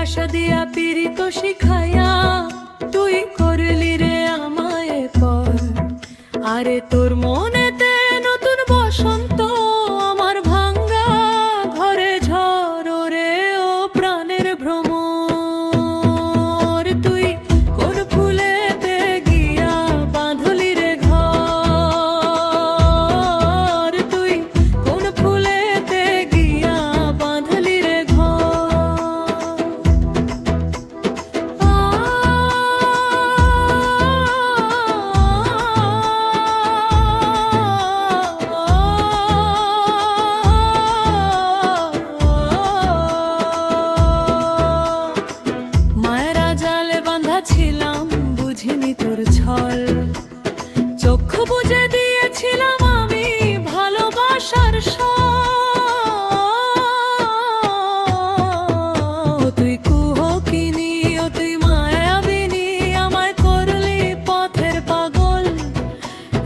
আশা দিয়া পীড়িত শিখাইয়া তুই করলি রে আমায় পর। আরে তোর ছল। চক্ষু বুঝে দিয়েছিলাম আমি ভালোবাসার তুই কুহকিনি ও তুই মায়াবিনী, আমায় করলি পথের পাগল।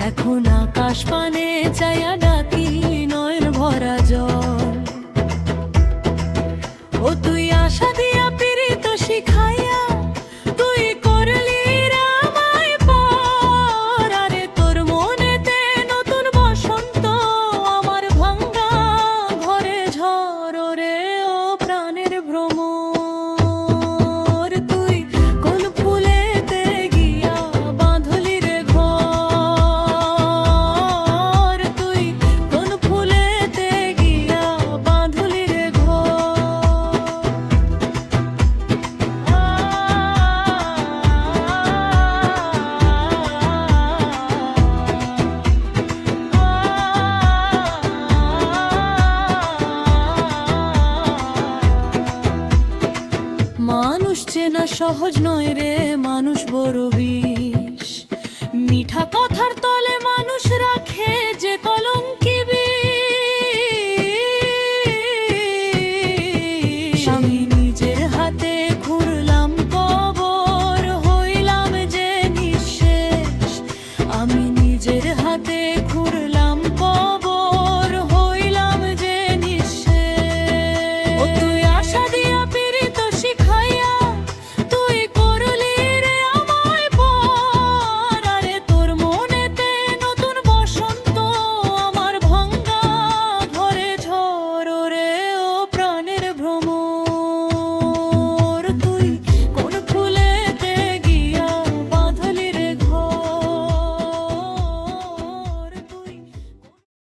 এখন আকাশ পানে চায়া ডাকি নয় ভরা জল। চেনা সহজ নয় রে, মানুষ বড় বিষ। মিঠা কথার তলে মানুষ রাখে যে কলঙ্কি বিষ। নিজের হাতে ঘুরলাম কবর, হইলাম যে নিঃশেষ। আমি